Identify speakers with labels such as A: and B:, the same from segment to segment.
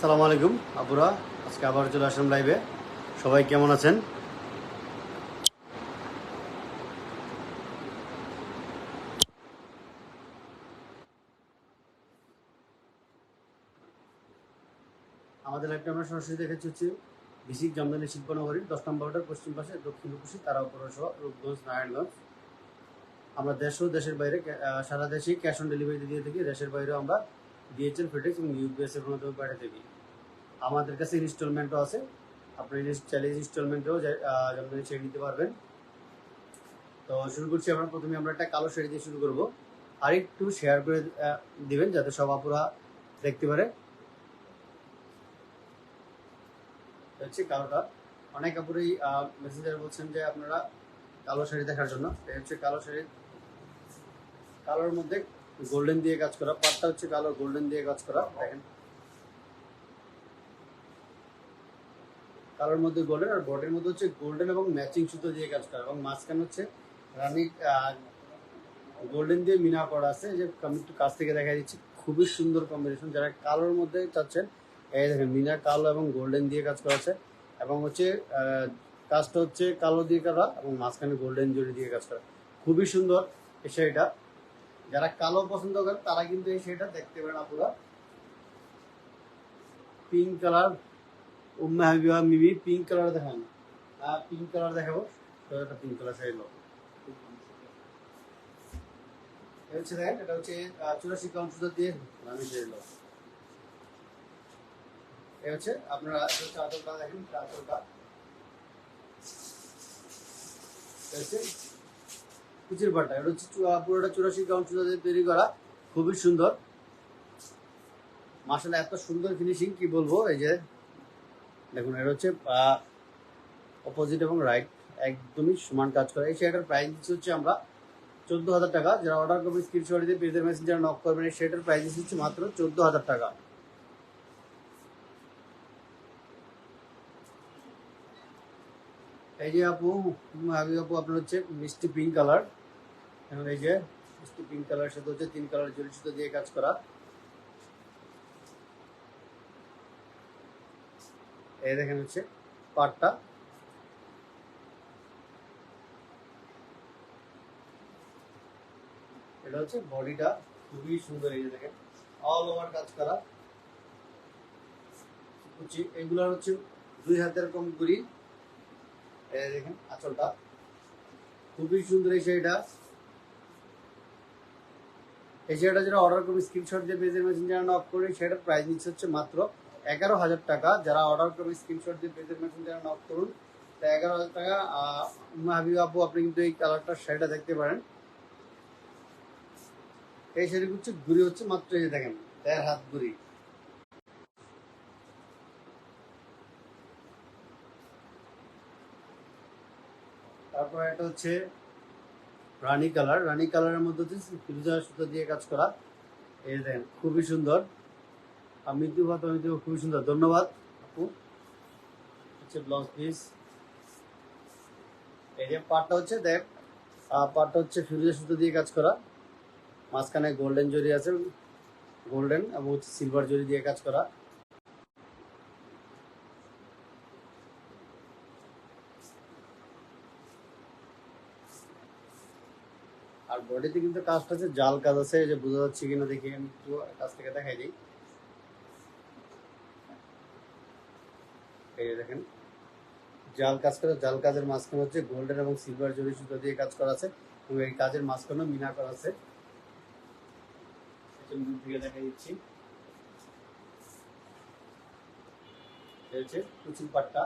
A: আসসালামু আলাইকুম, আপুরা। আজকে আবার চলে আসলাম লাইভে সবাই কেমন আছেন? আমাদের লাইভটা আমরা সরাসরি দেখাচ্ছি হচ্ছে বিসিক জামদানি শিল্পনগরীর দশ নম্বর ওয়ার্ডের পশ্চিম পাশে, দক্ষিণ উপসী তারা পৌরসভা, রূপগঞ্জ, নারায়ণগঞ্জ। আমরা দেশ ও দেশের বাইরে সারা দেশেই ক্যাশ অন ডেলিভারি দিয়ে থাকি, দেশের বাইরেও আমরা ডিএচএল ফেডেক্স এবং ইউপিএস এর মাধ্যমে পাঠিয়ে থাকি আমাদের কাছে ইনস্টলমেন্টও আছে। আপনি চাইলে ইনস্টলমেন্টেও জামদানি ছেড়ে নিতে পারবেন। তো শুরু করছি আমরা। প্রথমে আমরা একটা কালো শাড়ি দিয়ে শুরু করব। আর একটু শেয়ার করে দিবেন যাতে সব আপুরা দেখতে পারে। হচ্ছে কালোটা। অনেক আপুরই মেসেঞ্জার বলছেন যে আপনারা কালো শাড়ি দেখার জন্য। এটা হচ্ছে কালো শাড়ি। কালোর মধ্যে গোল্ডেন দিয়ে কাজ করা, পাটটা হচ্ছে কালো, গোল্ডেন দিয়ে কাজ করা, দেখেন। কালোর মধ্যে গোল্ডেন আর বডির মধ্যে হচ্ছে গোল্ডেন এবং ম্যাচিং সুতো দিয়ে কাজ করা, এবং মাঝখানে হচ্ছে রানি গোল্ডেন দিয়ে মিনা করা আছে। যে আমি একটু কাছ থেকে দেখা দিচ্ছি, খুবই সুন্দর কম্বিনেশন যারা কালোর মধ্যে চাচ্ছেন, এই দেখেন, মিনা কালো এবং গোল্ডেন দিয়ে কাজ করা আছে, এবং হচ্ছে কাজটা হচ্ছে কালো দিয়ে করা এবং মাঝখানে গোল্ডেন জরি দিয়ে কাজ করা। খুবই সুন্দর শাড়িটা। যারা কালো পছন্দ করে তারা কিন্তু এই শাড়িটা দেখতে পারেন আপুরা। Pink colour Umma Habiba Mimi pink colour দেখান। পিঙ্ক কালার দেখাবো। তো একটা পিঙ্ক কালার শাড়ি লো এটা হচ্ছে দেখেন, এটা হচ্ছে চুরাশি কাউন্ট সুতো দিয়ে আমি শাড়ি লো এটা হচ্ছে আপনারা এটা হচ্ছে আঁচলটা দেখেন এটা আঁচলটা এটা হচ্ছে কুচির পাট্টা এটা হচ্ছে পুরোটা চুরাশি কাউন্ট সুতো দিয়ে তৈরি করা। খুবই সুন্দর। মাসালা এত সুন্দর ফিনিশিং কি বলব? এই যে, দেখুন, এটা হচ্ছে অপোজিট এবং রাইট একদমই সমান কাজ করে। এই শাড়িটার প্রাইস দিচ্ছি হচ্ছে আমরা চোদ্দ হাজার টাকা। যারা অর্ডার করবেন স্ক্রিনশট দিয়ে পেজের মেসেজ যারা নক করবেন, এই শাড়িটার প্রাইস দিচ্ছি হচ্ছে মাত্র চোদ্দ হাজার টাকা। এই যে আপু আপু, আপনার হচ্ছে মিষ্টি পিঙ্ক কালার এখন এই যে পিঙ্ক কালার সাথে হচ্ছে তিন কালার জরি সুতো দিয়ে কাজ করা। এই দেখেন হচ্ছে পাটটা। এটা হচ্ছে বডিটা খুবই সুন্দর, এই যে দেখেন অল ওভার কাজ করা। কুচি এগুলো হচ্ছে দুই হাতের কম করি দেখেন আঁচলটা। খুবই সুন্দর এই শাড়িটা। এই শাড়িটা যেটা অর্ডার করবে স্ক্রিনশট দিয়ে পেজের যারা নক করে সেটার প্রাইস নিচ্ছে হচ্ছে মাত্র এগারো হাজার টাকা। যারা অর্ডার করবে স্ক্রিনশট দিয়ে পেজের যারা নক করুন, তা এগারো হাজার টাকা হাবিব আপু, আপনি কিন্তু এই কালারটার শাড়িটা দেখতে পারেন। এই শাড়ি হচ্ছে ঘুরি হচ্ছে মাত্র এই দেখেন, দেড় হাত ঘুরি তারপর এটা হচ্ছে রানী কালার। রানী কালারের মধ্যে ফিরোজা সুতো দিয়ে কাজ করা। এই দেখেন, খুবই সুন্দর। আর মৃত্যু ভাত মৃত্যু খুবই সুন্দর। ধন্যবাদ, আপু। হচ্ছে ব্লাউজ পিস এই যে পাটটা হচ্ছে, দেখ পাটটা হচ্ছে ফিরোজা সুতো দিয়ে কাজ করা। মাঝখানে গোল্ডেন জরি আছে গোল্ডেন এবং হচ্ছে সিলভার জরি দিয়ে কাজ করা। বডিতে কিন্তু কাজটা আছে জাল কাজ আছে যে বোঝা যাচ্ছে কিনা দেখি আমি একটু কাছ থেকে দেখাই দিই। এই দেখেন জাল কাজ করা জাল কাজের মাঝখানে হচ্ছে গোল্ডেন এবং সিলভার জরি সুতো দিয়ে কাজ করা আছে এবং এই কাজের মাঝখানেও মিনা করা আছে। থেকে দেখাই দিচ্ছি। হচ্ছে কুচির পাট্টা।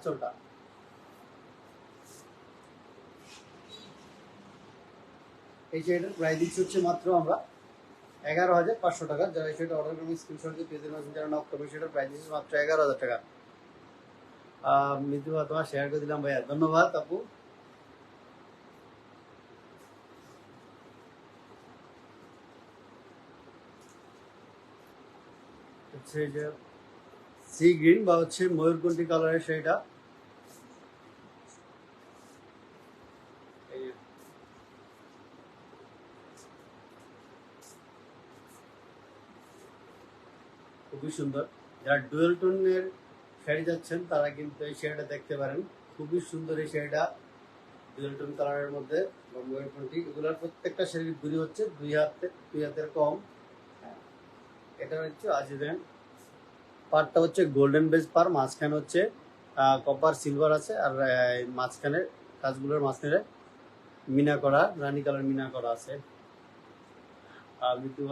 A: আঁচলটা। এই শাড়িটার প্রাইস দিচ্ছি হচ্ছে মাত্র আমরা এগারো হাজার পাঁচশো টাকা। যারা এই অর্ডার করবেন স্ক্রিনশট দিয়ে পেজের মাঝে যারা নক করবে সেটার প্রাইস দিচ্ছি মাত্র এগারো হাজার টাকা। মৃদু তোমার শেয়ার করে দিলাম ভাইয়া। ধন্যবাদ আপু। হচ্ছে যে সি গ্রিন বা হচ্ছে ময়ূরকণ্ঠী কালারের শাড়িটা খুবই সুন্দর। যারা ডুয়েল টোনের শাড়ি যাচ্ছেন, তারা কিন্তু এই শাড়িটা দেখতে পারেন। খুবই সুন্দর এই শাড়িটা, ডুয়েল টোন কালারের মধ্যে বম্বের কোনটি। এগুলোর প্রত্যেকটা শাড়ির দূরি হচ্ছে দুই হাতে দুই হাতের কম। এটা হচ্ছে আজিদেন পারটা হচ্ছে গোল্ডেন বেজ পার মাঝখানে হচ্ছে কপার সিলভার আছে, আর মাঝখানে কাজগুলোর মাঝখানে মিনা করা, রানী কালার মিনা করা আছে। আর মৃত্যু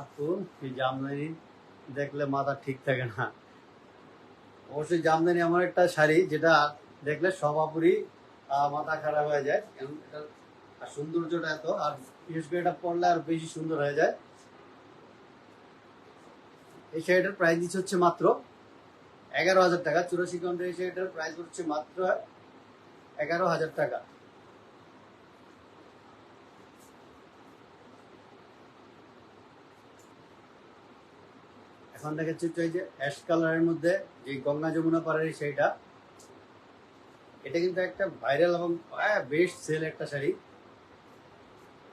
A: আপু, এই জামদানি দেখলে মাথা ঠিক থাকে না। অবশ্যই জামদানি এমন একটা শাড়ি যেটা দেখলে সবাপুরি মাথা খারাপ হয়ে যায়। আর সৌন্দর্যটা এত, আর বিশেষ করে এটা পরলে আর বেশি সুন্দর হয়ে যায়। এই শাড়িটার প্রাইস দিচ্ছে হচ্ছে মাত্র এগারো হাজার টাকা। চুরাশি কাউন্টের এই শাড়িটার প্রাইস হচ্ছে মাত্র এগারো হাজার টাকা। এখন দেখাচ্ছি হচ্ছে যে অ্যাশ কালারের মধ্যে যে গঙ্গা যমুনা পাড়ের সেইটা এটা কিন্তু একটা ভাইরাল এবং বেস্ট সেল একটা শাড়ি।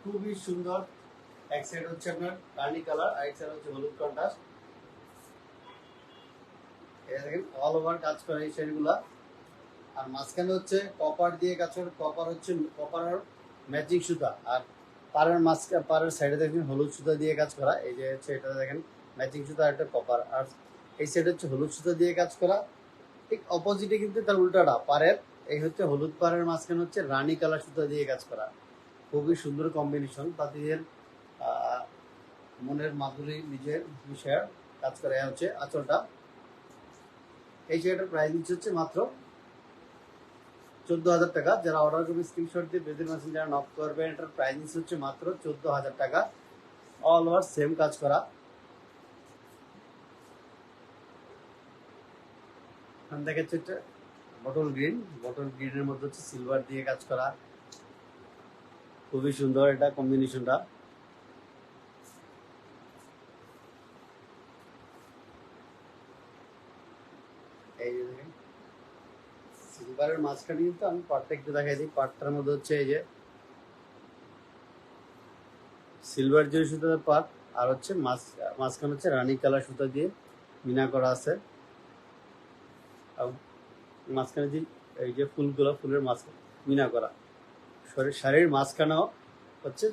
A: খুবই সুন্দর। এক সাইড হচ্ছে আপনার কার্নি কালার আর এক সাইড হচ্ছে হলুদ কন্ট্রাস্ট অল ওভার কাজ করে এই আর মাঝখানে হচ্ছে কপার দিয়ে কাজ করে কপার হচ্ছে ম্যাচিং সুতা। আর পাড়ের পাড়ের সাইডে দেখেন হলুদ সুতা দিয়ে কাজ করা। এই যে হচ্ছে দেখেন ম্যাচিং সুতা একটা কপার আর এই সাইড হচ্ছে হলুদ দিয়ে কাজ করা। ঠিক কিন্তু তার উল্টাটা, পাড়ের। এই হচ্ছে হলুদ পাড়ের মাঝখানে হচ্ছে রানী কালার সুতা দিয়ে কাজ করা। খুবই সুন্দর কম্বিনেশন তাদের মনের মাধুরী, নিজের বিষয়ে কাজ করা। হচ্ছে আঁচলটা। এই শাড়িটার প্রাইস নিচ্ছে হচ্ছে মাত্র চোদ্দ হাজার টাকা। যারা অর্ডার করবে স্ক্রিনশট দিয়ে বেদিন মাসিন যারা নক করবেন এটার প্রাইস নিচ্ছে হচ্ছে মাত্র চোদ্দ হাজার টাকা। অল ওভার সেম কাজ করা। থেকে একটা বটল গ্রিন বটল গ্রিনের মধ্যে হচ্ছে সিলভার দিয়ে কাজ করা। খুবই সুন্দর এটা কম্বিনেশনটা এই যে দেখেন সিলভারের মাঝখানে কিন্তু আমি পাটটা একটু দেখাই দিই। পাটটার মধ্যে হচ্ছে এই যে সিলভার জরি সুতার পাট আর হচ্ছে মাঝখানে হচ্ছে রানী কালার সুতা দিয়ে মিনা করা আছে। মাঝখানে যে এই যে ফুলগুলো ফুলের মাঝখানে মিনা করা। শরীর শাড়ির মাঝখানেও হচ্ছে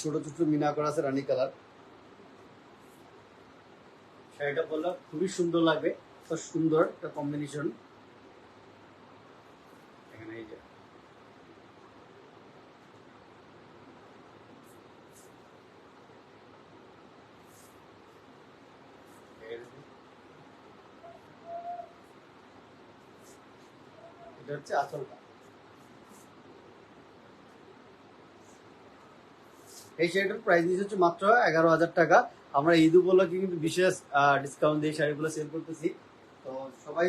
A: ছোট ছোট মিনা করা আছে রানী কালার। শাড়িটা বললে খুবই সুন্দর লাগবে। তো সুন্দর একটা কম্বিনেশন এখানে এই যে এই যে। এটা হচ্ছে আঁচলটা। এই শাড়িটার প্রাইস দিয়েছে হচ্ছে মাত্র এগারো হাজার টাকা। আমরা ঈদ উপলক্ষে কিন্তু বিশেষ ডিসকাউন্ট দিয়ে শাড়িগুলো সেল করতেছি। তো সবাই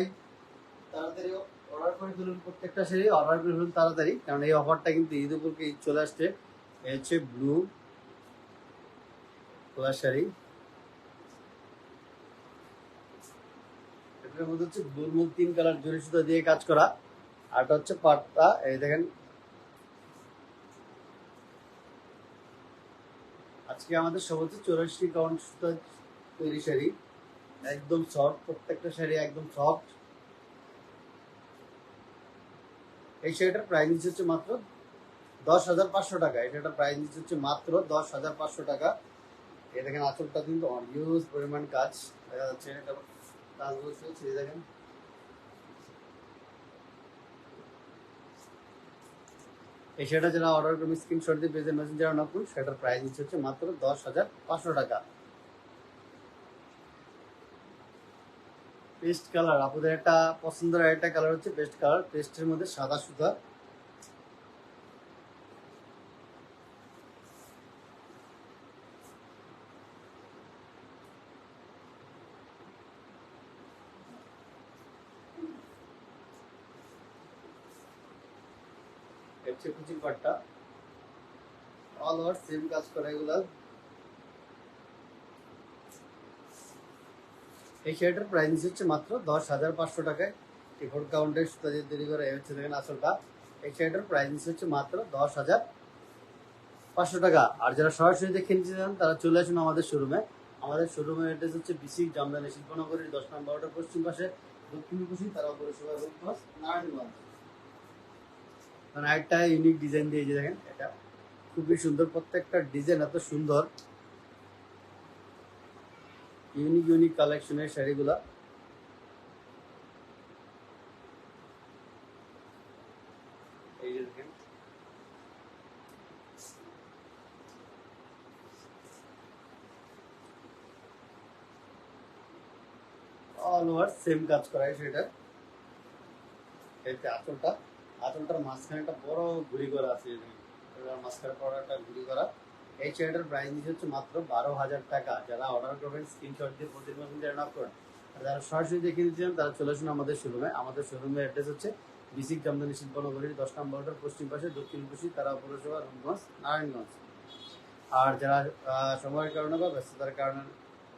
A: তাড়াতাড়ি অর্ডার করে ফেলুন, প্রত্যেকটা শাড়ি অর্ডার করে ফেলুন তাড়াতাড়ি, কারণ এই অফারটা কিন্তু ঈদ উপলক্ষে ঈদ চলে আসছে। এই হচ্ছে ব্লু কালার শাড়ি। এটার মধ্যে হচ্ছে ব্লুর মধ্যে তিন কালার জরি সুতা দিয়ে কাজ করা। আরটা হচ্ছে পাটটা, এই দেখেন। আজকে আমাদের সব চৌরাশি কাউন্ট সুতা তৈরি শাড়ি। একদম সফট প্রত্যেকটা শাড়ি একদম সফট এই শাড়িটার প্রাইস নিচ্ছে হচ্ছে মাত্র দশ হাজার পাঁচশো টাকা। এটার প্রাইস নিচ্ছে হচ্ছে মাত্র দশ হাজার পাঁচশো টাকা। এই দেখেন আঁচলটা কিন্তু হিউজ পরিমাণ কাজ। দেখা যাচ্ছে, এটা দেখেন। এই সেটা যারা অর্ডার করবে স্ক্রিনশট দিয়ে পেজের মেসেজ যারা না করুন, সেটার প্রাইস হচ্ছে মাত্র দশ হাজার পাঁচশো টাকা। পেস্ট কালার আপনাদের একটা পছন্দের একটা কালার হচ্ছে পেস্ট কালার পেস্টের মধ্যে সাদা সুতা। হচ্ছে কুচিং পাটটা। অল ওভার সেম কাজ করা এগুলা। এই শাড়িটার প্রাইস হচ্ছে মাত্র দশ হাজার পাঁচশো টাকায়। টিফোর কাউন্টের সুতা দিয়ে তৈরি করে হচ্ছে দেখেন আসলটা। এই শাড়িটার প্রাইস হচ্ছে মাত্র দশ হাজার পাঁচশো টাকা। আর যারা সরাসরি দেখে নিতে চান, তারা চলে আসুন আমাদের শোরুমে আমাদের শোরুমের অ্যাড্রেস হচ্ছে বিসি জামদানি শিল্পনগরীর দশ নম্বর পশ্চিম পাশে। দক্ষিণ কুশি তারা পৌরসভা নারায়ণগঞ্জ। মানে একটা ইউনিক ডিজাইন দিয়ে দেখেন, এটা খুবই সুন্দর, প্রত্যেকটা ডিজাইন এত সুন্দর। ইউনিক ইউনিক কালেকশনের শাড়িগুলা। এই যে দেখেন। অল ওভার সেম কাজ করা হয় সেটা এতে আঁচলটা। আঁচলটার মাঝখানে একটা বড় ঘুড়ি করা আছে মাঝখানে বড় একটা ঘুড়ি করা। এই শাড়িটার প্রাইস দিচ্ছে হচ্ছে মাত্র বারো হাজার টাকা। যারা অর্ডার করবেন স্ক্রিনশট দিয়ে প্রতি মাসে যারা নক করেন আর যারা সরাসরি দেখে দিচ্ছেন তারা চলে আসুন আমাদের শোরুমে আমাদের শোরুমের অ্যাড্রেস হচ্ছে বিসিক জামদানি শিল্পনগরীর দশ নম্বরটার পশ্চিম পাশে, দক্ষিণ কুশি তারা পৌরসভা, রূপগঞ্জ, নারায়ণগঞ্জ। আর যারা সময়ের কারণে বা ব্যস্ততার কারণে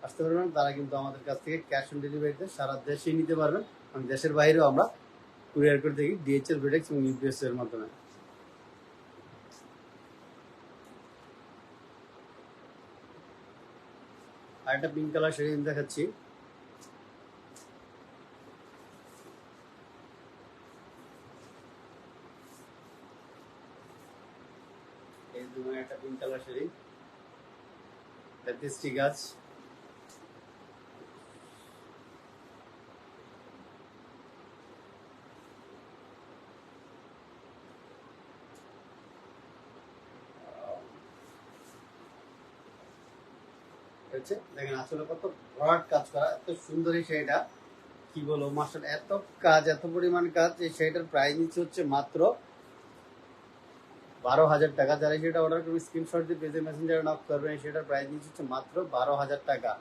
A: আসতে পারবেন তারা কিন্তু আমাদের কাছ থেকে ক্যাশ অন ডেলিভারিতে সারা দেশেই নিতে পারবেন। এবং দেশের বাইরেও আমরা কুরিয়ার করে থাকি ডিএচএল ভেডেক্স এবং ইউপিএস এর মাধ্যমে। আর একটা পিঙ্ক কালার শাড়ি দেখাচ্ছি। এই একটা পিঙ্ক কালার শাড়ি গাছ। হচ্ছে দেখেন আসলে কত ব্রড কাজ করা, এত সুন্দর এই শাড়িটা কি বলব মাস্টার এত কাজ, এত পরিমাণ কাজ, এই শাড়িটার প্রাইস নিচ্ছে হচ্ছে মাত্র বারো হাজার টাকা। যারা সেটা অর্ডার করবে স্ক্রিনশট দিয়ে পেজে মেসেঞ্জারে নক করবেন সেটার প্রাইস নিচ্ছে হচ্ছে মাত্র বারো হাজার টাকা।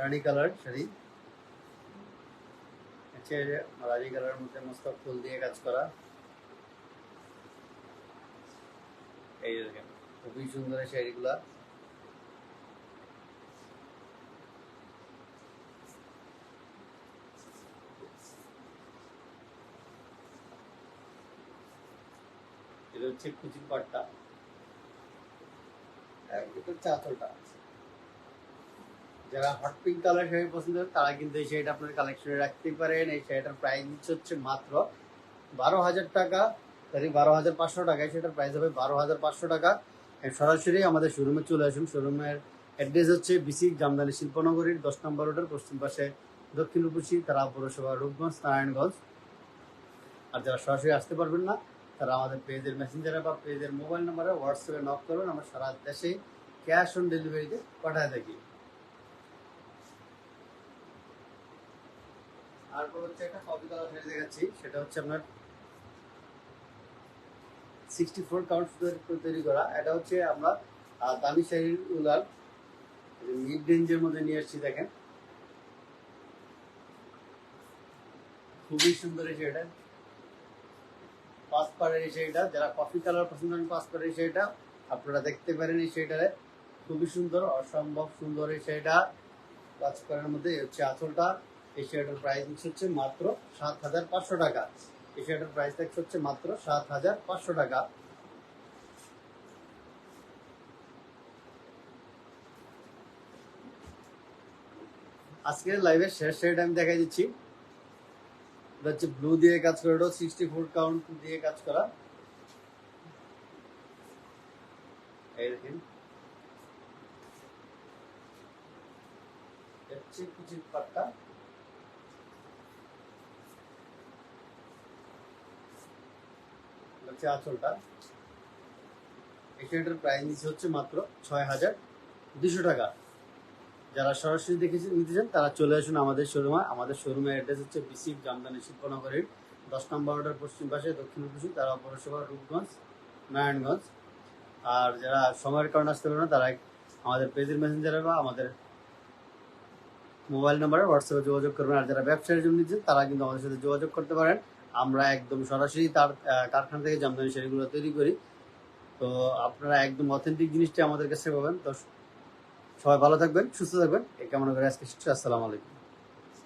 A: রানী কালার শাড়ি। হচ্ছে রানী কালারের মধ্যে মস্ত ফুল দিয়ে কাজ করা। এই দেখেন। খুবই সুন্দর শাড়িগুলা। এটা হচ্ছে কুচির পাটটা। হচ্ছে আঁচলটা যারা হট পিঙ্ক কালার শাড়ি পছন্দ করেন, তারা কিন্তু এই শাড়িটা আপনার কালেকশনে রাখতে পারেন। এই শাড়িটার প্রাইস হচ্ছে মাত্র বারো হাজার টাকা। সরি বারো হাজার পাঁচশো টাকায় সেটার প্রাইস হবে বারো হাজার পাঁচশো টাকা। সরাসরি আমাদের শোরুমে চলে আসুন। শোরুমের অ্যাড্রেস হচ্ছে বিসিক জামদানি শিল্পনগরীর দশ নম্বর রোডের পশ্চিম পাশে দক্ষিণ উপসী, তারা পৌরসভা রূপগঞ্জ, নারায়ণগঞ্জ। আর যারা সরাসরি আসতে পারবেন না, তারা আমাদের পেজের মেসেঞ্জারে বা পেজের মোবাইল নাম্বারে হোয়াটসঅ্যাপে নক করবেন আমরা সারা দেশে ক্যাশ অন ডেলিভারিতে পাঠায় থাকি। হচ্ছে একটা কপি কালার দেখাচ্ছি, সেটা হচ্ছে আপনার সিক্সটি ফোর তৈরি করা। এটা হচ্ছে আমরা শাড়ির রেঞ্জের মধ্যে নিয়ে আসছি, দেখেন। খুবই সুন্দর যারা কফি কালার পছন্দ আপনারা দেখতে পারেন এই শাড়িটারে। খুবই সুন্দর, অসম্ভব সুন্দর এই শাড়িটা। পাঁচ পাড়ের মধ্যে হচ্ছে আঁচলটা। এই শার্টের প্রাইস হচ্ছে মাত্র সাত হাজার পাঁচশো টাকা। এই শার্টের প্রাইস হচ্ছে মাত্র সাত হাজার পাঁচশো টাকা। আজকের লাইভের শেষ শাড়িটা আমি দেখাই দিচ্ছি। এটা হচ্ছে ব্লু দিয়ে কাজ করা, এটা সিক্সটি ফোর কাউন্ট দিয়ে কাজ করা। এই দেখেন। হচ্ছে কুচির পাট্টা হচ্ছে আঁচলটা। এই শাড়িটার প্রাইস নিচ্ছে হচ্ছে মাত্র ছয় হাজার দুশো টাকা। যারা সরাসরি দেখে নিতে চান, তারা চলে আসুন আমাদের শোরুমে আমাদের শোরুমের অ্যাড্রেস হচ্ছে বিসিক জামদানি শিল্পনগরীর দশ নম্বর অর্ডার পশ্চিম পাশে, দক্ষিণ কুশি তারা পৌরসভা রূপগঞ্জ, নারায়ণগঞ্জ। আর যারা সময়ের কারণে আসতে পারে না, তারা আমাদের পেজের মেসেঞ্জারে বা আমাদের মোবাইল নাম্বারে হোয়াটসঅ্যাপে যোগাযোগ করবেন। আর যারা ব্যবসায়ের জন্য নিচ্ছেন, তারা কিন্তু আমাদের সাথে যোগাযোগ করতে পারেন। আমরা একদম সরাসরি তার কারখানা থেকে জামদানি শাড়িগুলো তৈরি করি। তো আপনারা একদম অথেন্টিক জিনিসটা আমাদের কাছে পাবেন। তো সবাই ভালো থাকবেন, সুস্থ থাকবেন। এই কেমন করে আজকে আসসালামু আলাইকুম।